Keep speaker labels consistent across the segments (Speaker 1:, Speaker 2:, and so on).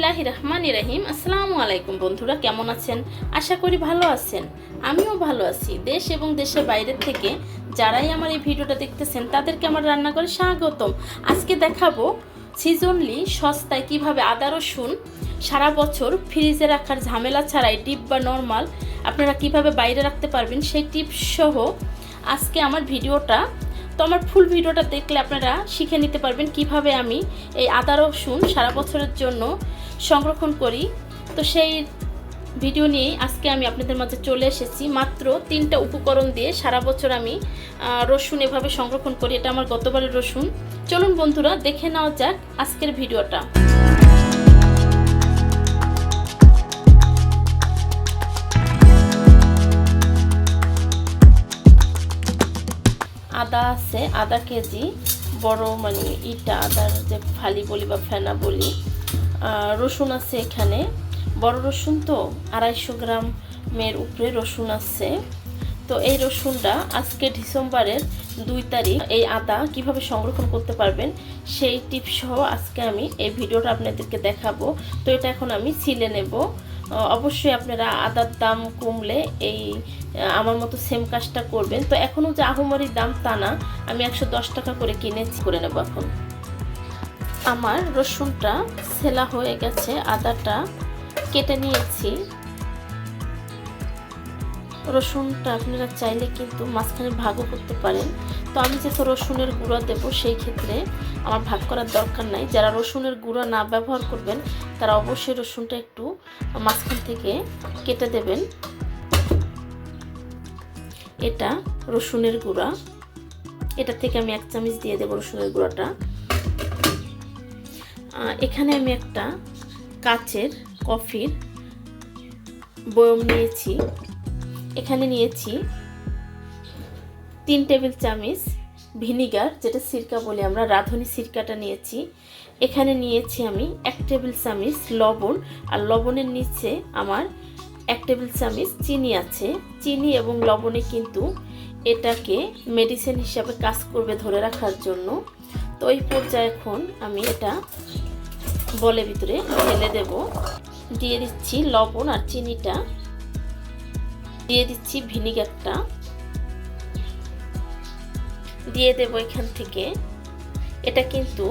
Speaker 1: ইলাহি রহমান রাহিম। আসসালামু আলাইকুম বন্ধুরা, কেমন আছেন? আশা করি ভালো আছেন। আমিও ভালো আছি। দেশ এবং দেশের বাইরের থেকে যারাই আমার এই ভিডিওটা দেখতেছেন, তাদেরকে আমার রান্নাঘরে স্বাগতম। আজকে দেখাবো সিজনলি সস্তায় কীভাবে আদা, রসুন সারা বছর ফ্রিজে রাখার ঝামেলা ছাড়াই ডিপ বা নর্মাল আপনারা কীভাবে বাইরে রাখতে পারবেন সেই টিপস সহ আজকে আমার ভিডিওটা তো আমার ফুল ভিডিওটা দেখলে আপনারা শিখে নিতে পারবেন কীভাবে আমি এই আদা, রসুন সারা বছরের জন্য সংরক্ষণ করি। তো সেই ভিডিও নিয়েই আজকে আমি আপনাদের মাঝে চলে এসেছি। মাত্র তিনটা উপকরণ দিয়ে সারা বছর আমি রসুন এভাবে সংরক্ষণ করি। এটা আমার গতবারের রসুন। চলুন বন্ধুরা, দেখে নেওয়া যাক আজকের ভিডিওটা। আদা আছে আধা কেজি, বড় মানে ইটা, আদার যে ফালি বলি বা ফেনা বলি। রসুন আছে এখানে। বড় রসুন তো আড়াইশো গ্রামের উপরে রসুন আছে। তো এই রসুনটা আজকে ডিসেম্বরের দুই তারিখ। এই আদা কীভাবে সংরক্ষণ করতে পারবেন সেই টিপসহ আজকে আমি এই ভিডিওটা আপনাদেরকে দেখাবো। তো এটা এখন আমি ছিলে নেব। অবশ্যই আপনারা আদার দাম কমলে এই আমার মতো সেম কাজটা করবেন। তো এখনও যে আহমারির দাম তা না, আমি একশো দশ টাকা করে কিনেছি করে নেব এখন। আমার রসুনটা সেলা হয়ে গেছে, আদাটা কেটে নিয়েছি। রসুনটা আপনারা চাইলে কিন্তু মাঝখানে ভাগও করতে পারেন। তো আমি যেহেতু রসুনের গুঁড়া দেব, সেই ক্ষেত্রে আমার ভাগ করার দরকার নাই। যারা রসুনের গুঁড়া না ব্যবহার করবেন, তারা অবশ্যই রসুনটা একটু মাঝখান থেকে কেটে দেবেন। এটা রসুনের গুঁড়া। এটা থেকে আমি এক চামচ দিয়ে দেবো রসুনের গুঁড়াটা। এখানে আমি একটা কাচের কফির বয়ম নিয়েছি। এখানে নিয়েছি তিন টেবিল চামচ ভিনিগার, যেটা সিরকা বলি আমরা, রাঁধুনি সিরকাটা নিয়েছি। এখানে নিয়েছি আমি এক টেবিল চামচ লবণ, আর লবণের নিচে আমার এক টেবিল চামচ চিনি আছে। চিনি এবং লবণে কিন্তু এটাকে মেডিসিন হিসাবে কাজ করবে ধরে রাখার জন্য। তো এই পর্যায়ে এখন আমি এটা বলে ভিতরে ঢেলে দেব। দিয়ে দিচ্ছি লবণ আর চিনিটা। দিয়ে দিচ্ছি ভিনিগারটা। দিয়ে দেব এখান থেকে। এটা কিন্তু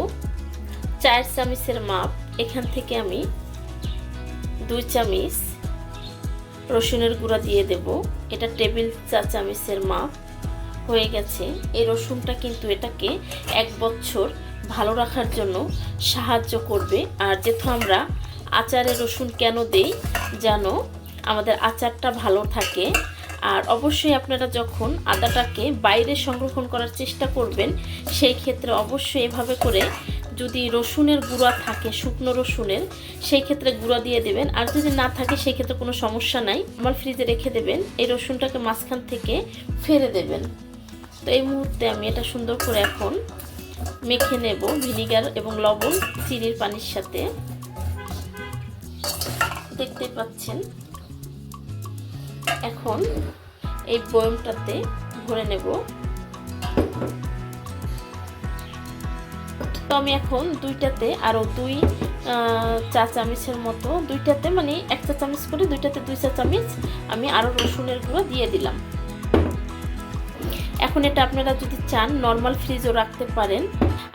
Speaker 1: চার চামচের মাপ। এখান থেকে আমি দুই চামচ রসুনের গুঁড়া দিয়ে দেব। এটা টেবিল চা চামচের মাপ। হয়ে গেছে। এই রসুনটা কিন্তু এটাকে এক বছর ভালো রাখার জন্য সাহায্য করবে। আর যেহেতু আমরা আচারে রসুন কেন দেই যেন আমাদের আচারটা ভালো থাকে। আর অবশ্যই আপনারা যখন আদাটাকে বাইরে সংরক্ষণ করার চেষ্টা করবেন, সেই ক্ষেত্রে অবশ্যই এভাবে করে যদি রসুনের গুঁড়া থাকে, শুকনো রসুনের, সেই ক্ষেত্রে গুঁড়া দিয়ে দেবেন। আর যদি না থাকে, সেই ক্ষেত্রে কোনো সমস্যা নাই। আমার ফ্রিজে রেখে দেবেন। এই রসুনটাকে মাঝখান থেকে ফেলে দেবেন। তো এই মুহূর্তে আমি এটা সুন্দর করে এখন মেখে নেব ভিনিগার এবং লবণ, চিনির পানির সাথে। দেখতে পাচ্ছেন। এখন এই বয়মটাতে ভরে নেব। তো আমি এখন দুইটাতে আরও দুই চা চামচের মতো, দুইটাতে মানে এক চা চামচ করে দুইটাতে দুই চা চামচ আমি আরও রসুনের গুঁড়ো দিয়ে দিলাম। এখন এটা আপনারা যদি চান নর্মাল ফ্রিজও রাখতে পারেন।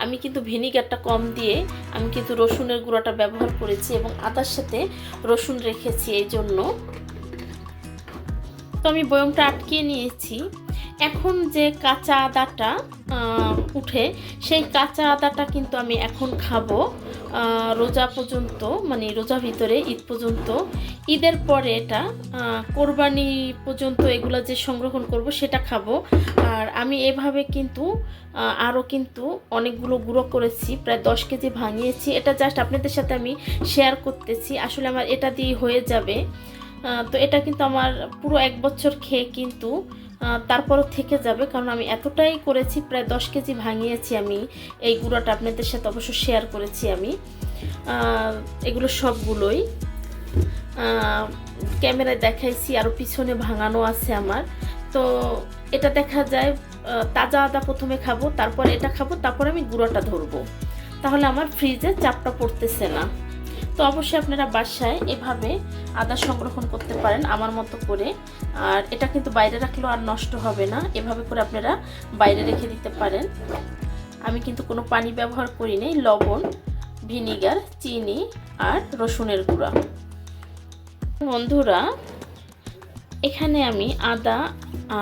Speaker 1: আমি কিন্তু ভিনিগারটা কম দিয়ে আমি কিন্তু রসুনের গুঁড়োটা ব্যবহার করেছি এবং আদার সাথে রসুন রেখেছি এই জন্য। তো আমি বয়মটা আটকিয়ে নিয়েছি। এখন যে কাঁচা আদাটা উঠে, সেই কাঁচা আদাটা কিন্তু আমি এখন খাব রোজা পর্যন্ত মানে রোজা ভিতরে, ঈদ পর্যন্ত। ঈদের পরে এটা কোরবানি পর্যন্ত এগুলো যে সংরক্ষণ করব সেটা খাব। আর আমি এভাবে কিন্তু আরও কিন্তু অনেকগুলো গুঁড়ো করেছি, প্রায় দশ কেজি ভাঙিয়েছি। এটা জাস্ট আপনাদের সাথে আমি শেয়ার করতেছি। আসলে আমার এটা দিয়ে হয়ে যাবে। তো এটা কিন্তু আমার পুরো এক বছর খেয়ে কিন্তু তারপরও থেকে যাবে। কারণ আমি এতটাই করেছি, প্রায় দশ কেজি ভাঙিয়েছি আমি। এই গুঁড়োটা আপনাদের সাথে অবশ্য শেয়ার করেছি আমি। এগুলো সবগুলোই। ক্যামেরায় দেখাইছি আরও পিছনে ভাঙানো আছে আমার। তো এটা দেখা যায় তাজা আদা প্রথমে খাব, তারপর এটা খাব, তারপর আমি গুঁড়োটা ধরবো। তাহলে আমার ফ্রিজে চাপটা পড়তেছে না। তো অবশ্যই আপনারা বাসায় এভাবে আদা সংরক্ষণ করতে পারেন আমার মতো করে। আর এটা কিন্তু বাইরে রাখলেও আর নষ্ট হবে না। এভাবে করে আপনারা বাইরে রেখে দিতে পারেন। আমি কিন্তু কোনো পানি ব্যবহার করি নাই। লবণ, ভিনিগার, চিনি আর রসুনের গুঁড়া। বন্ধুরা, এখানে আমি আদা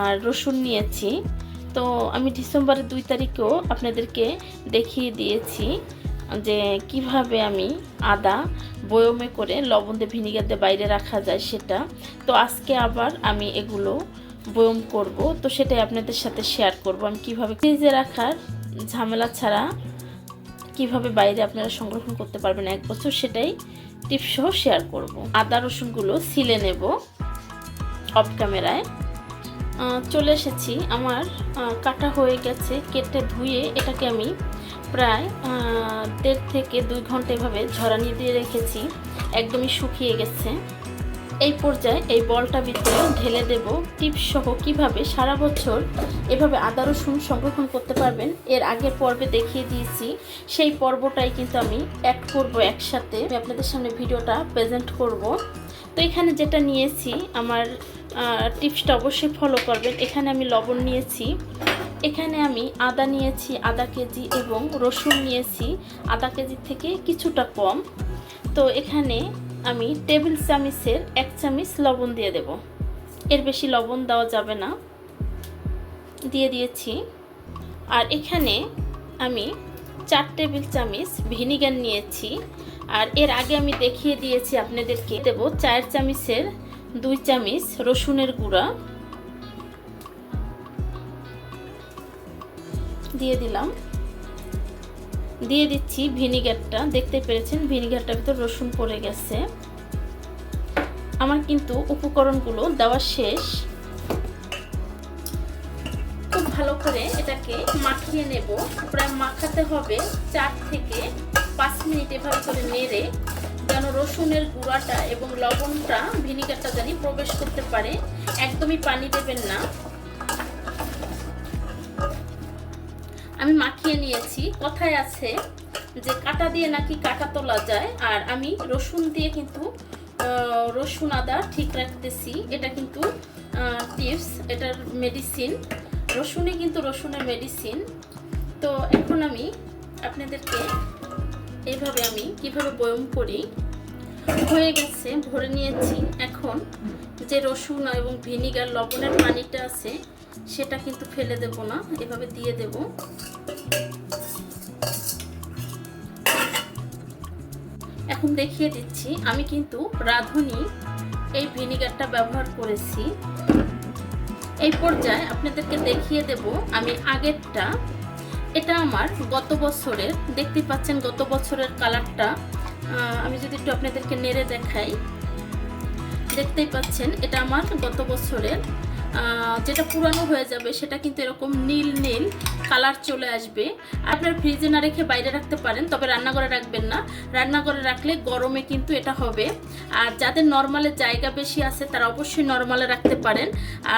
Speaker 1: আর রসুন নিয়েছি। তো আমি ডিসেম্বরের দুই তারিখেও আপনাদেরকে দেখিয়ে দিয়েছি। যে কীভাবে আমি আদা বয়মে করে লবণ দিয়ে ভিনিগার দিয়ে বাইরে রাখা যায় সেটা। তো আজকে আবার আমি এগুলো বয়ম করব। তো সেটাই আপনাদের সাথে শেয়ার করব। আমি কীভাবে ফ্রিজে রাখার ঝামেলা ছাড়া কীভাবে বাইরে আপনারা সংরক্ষণ করতে পারবেন এক বছর সেটাই টিপস সহ শেয়ার করব। আদা রসুনগুলো সিলে নেব অফ ক্যামেরায় চলে এসেছি। আমার কাটা হয়ে গেছে, কেটে ধুয়ে এটাকে আমি প্রায় দেড় থেকে দুই ঘণ্টা এভাবে ঝরানি দিয়ে রেখেছি। একদমই শুকিয়ে গেছে। এই পর্যায়ে এই বলটা ভিতরে ঢেলে দেব। টিপস সহ কীভাবে সারা বছর এভাবে আদা, রসুন সংরক্ষণ করতে পারবেন, এর আগের পর্বে দেখিয়ে দিয়েছি। সেই পর্বটাই কিন্তু আমি অ্যাড করব একসাথে। আমি আপনাদের সামনে ভিডিওটা প্রেজেন্ট করব। তো এখানে যেটা নিয়েছি, আমার টিপসটা অবশ্যই ফলো করবেন। এখানে আমি লবণ নিয়েছি। এখানে আমি আদা নিয়েছি আধা কেজি এবং রসুন নিয়েছি। আধা কেজি থেকে কিছুটা কম। তো এখানে আমি টেবিল চামিচের এক চামিচ লবণ দিয়ে দেব। এর বেশি লবণ দেওয়া যাবে না। দিয়ে দিয়েছি। আর এখানে আমি চার টেবিল চামিচ ভিনিগার নিয়েছি। আর এর আগে আমি দেখিয়ে দিয়েছি আপনাদেরকে। দেবো চার চামিচের দুই চামিচ রসুনের গুঁড়া। দিয়ে দিলাম। দিয়ে দিচ্ছি ভিনিগারটা। দেখতে পেরেছেন, ভিনিগারটার ভিতর রসুন পড়ে গেছে। আমার কিন্তু উপকরণগুলো দেওয়া শেষ। মাখিয়ে নেব। প্রায় মাখাতে হবে চার থেকে পাঁচ মিনিট এভাবে করে নেড়ে, যেন রসুনের গুঁড়াটা এবং লবণটা, ভিনিগারটা জানি প্রবেশ করতে পারে। একদমই পানি দেবেন না। আমি মাখিয়ে নিয়েছি। কথায় আছে যে কাটা দিয়ে নাকি কাটা তোলা যায়, আর আমি রসুন দিয়ে কিন্তু রসুন আদা ঠিক রাখতেছি। এটা কিন্তু টিপস এটার মেডিসিন রসুনে কিন্তু রসুনের মেডিসিন তো এখন আমি আপনাদেরকে এইভাবে আমি কীভাবে বয়ম করি, হয়ে গেছে, ভরে নিয়েছি। এখন যে রসুন এবং ভিনিগার, লবণের পানিটা আছে, সেটা কিন্তু ফেলে দেব না, এভাবে দিয়ে দেব। এখন দেখিয়ে দিচ্ছি, আমি কিন্তু রাঁধুনি এই ভিনিগারটা ব্যবহার করেছি। এই পর্যায়ে আপনাদেরকে দেখিয়ে দেব আমি আগেরটা। এটা আমার গত বছরের দেখতে পাচ্ছেন গত বছরের কালারটা। আমি যদি একটু আপনাদেরকে নেড়ে দেখাই। দেখতেই পাচ্ছেন, এটা আমার গত বছরের যেটা পুরানো হয়ে যাবে, সেটা কিন্তু এরকম নীল নীল কালার চলে আসবে। আপনার ফ্রিজে না রেখে বাইরে রাখতে পারেন, তবে রান্নাঘরে রাখবেন না। রান্নাঘরে রাখলে গরমে কিন্তু এটা হবে। আর যাদের নর্মালে জায়গা বেশি আছে, তারা অবশ্যই নর্মালে রাখতে পারেন।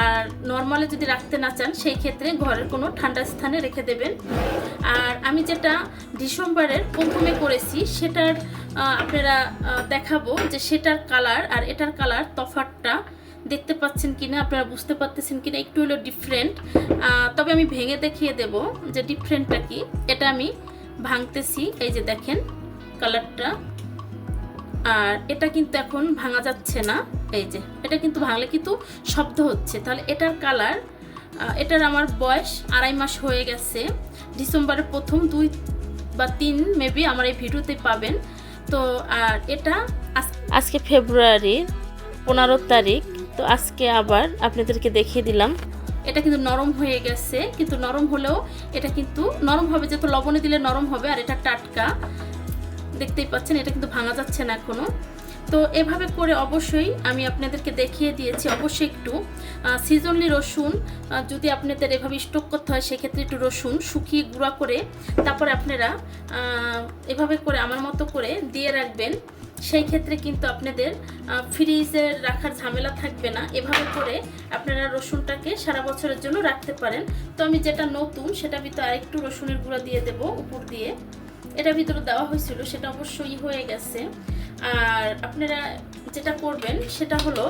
Speaker 1: আর নর্মালে যদি রাখতে না চান, সেই ক্ষেত্রে ঘরের কোনো ঠান্ডা স্থানে রেখে দেবেন। আর আমি যেটা ডিসেম্বরের প্রথমে করেছি, সেটার আপনারা দেখাবো যে সেটার কালার আর এটার কালার তফাতটা দেখতে পাচ্ছেন কিনা, আপনারা বুঝতে পারতেছেন কিনা, একটু হলো ডিফারেন্ট তবে আমি ভেঙে দেখিয়ে দেব যে ডিফারেন্টটা কি। এটা আমি ভাঙতেছি, এই যে দেখেন কালারটা আর এটা কিন্তু এখন ভাঙা যাচ্ছে না, এই যে। এটা কিন্তু ভাঙলে কিন্তু শব্দ হচ্ছে। তাহলে এটার কালার এটার আমার বয়স আড়াই মাস হয়ে গেছে। ডিসেম্বরের প্রথম দুই বা তিন মেবি আমার এই ভিডিওতে পাবেন। তো, আর এটা আজ- আজকে ফেব্রুয়ারির পনেরো তারিখ। তো আজকে আবার আপনাদেরকে দেখিয়ে দিলাম। এটা কিন্তু নরম হয়ে গেছে, কিন্তু নরম হলেও এটা কিন্তু নরম হবে, যেহেতু লবণে দিলে নরম হবে আর এটা টাটকা দেখতেই পাচ্ছেন, এটা কিন্তু ভাঙা যাচ্ছে না এখনও। তো এভাবে করে অবশ্যই আমি আপনাদেরকে দেখিয়ে দিয়েছি, অবশ্যই একটু। সিজনলি রসুন যদি আপনাদের এভাবে স্টোক করতে হয়, সেক্ষেত্রে একটু রসুন শুকিয়ে গুঁড়া করে তারপরে আপনারা এভাবে করে আমার মতো করে দিয়ে রাখবেন। সেই ক্ষেত্রে কিন্তু আপনাদের ফ্রিজে রাখার ঝামেলা থাকবে না। এভাবে করে আপনারা রসুনটাকে সারা বছরের জন্য রাখতে পারেন। তো আমি যেটা নতুন, সেটা ভিতরে আরেকটু রসুনের গুঁড়া দিয়ে দেব উপর দিয়ে। এটা ভিতরে দেওয়া হয়েছিল, সেটা অবশ্যই হয়ে গেছে। আর আপনারা যেটা করবেন, সেটা হলো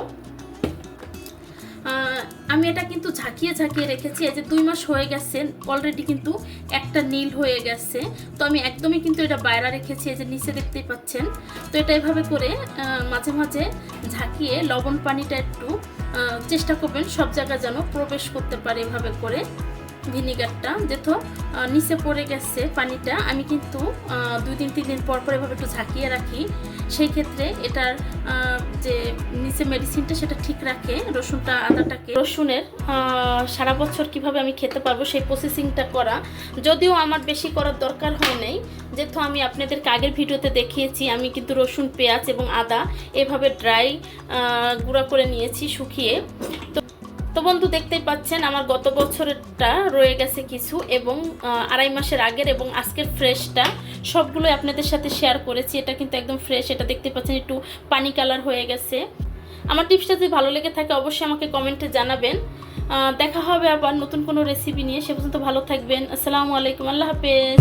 Speaker 1: আমি এটা কিন্তু ঝাঁকিয়ে ঝাঁকিয়ে রেখেছি। এই যে দুই মাস হয়ে গেছে অলরেডি কিন্তু একটা নীল হয়ে গেছে। তো আমি একদমই কিন্তু এটা বাইরে রেখেছি, এই যে নিচে দেখতেই পাচ্ছেন। তো এটা এভাবে করে মাঝে মাঝে ঝাঁকিয়ে লবণ পানিটা একটু চেষ্টা করবেন সব জায়গায় যেন প্রবেশ করতে পারে এভাবে করে। ভিনিগারটা, যেহেতু নিচে পড়ে গেছে পানিটা, আমি কিন্তু দুই দিন, তিন দিন পর পর এভাবে একটু ঝাঁকিয়ে রাখি। সেই ক্ষেত্রে এটার যে নিচে মেডিসিনটা সেটা ঠিক রাখে, রসুনটা, আদাটাকে। রসুনের সারা বছর কীভাবে আমি খেতে পারব সেই প্রসেসিংটা করা। যদিও আমার বেশি করার দরকার হয় নাই, যেহেতু আমি আপনাদেরকে আগের ভিডিওতে দেখিয়েছি, আমি কিন্তু রসুন, পেঁয়াজ এবং আদা এভাবে ড্রাই গুঁড়া করে নিয়েছি শুকিয়ে। তো তো বন্ধু, দেখতেই পাচ্ছেন আমার গত বছরেরটা রয়ে গেছে কিছু এবং আড়াই মাসের আগের এবং আজকের ফ্রেশটা। সবগুলো আপনাদের সাথে শেয়ার করেছি। এটা কিন্তু একদম ফ্রেশ এটা দেখতে পাচ্ছেন একটু পানি কালার হয়ে গেছে। আমার টিপসটা যদি ভালো লেগে থাকে, অবশ্যই আমাকে কমেন্টে জানাবেন। দেখা হবে আবার নতুন কোনো রেসিপি নিয়ে। সে পর্যন্ত ভালো থাকবেন। আসসালামু আলাইকুম। আল্লাহ হাফেজ।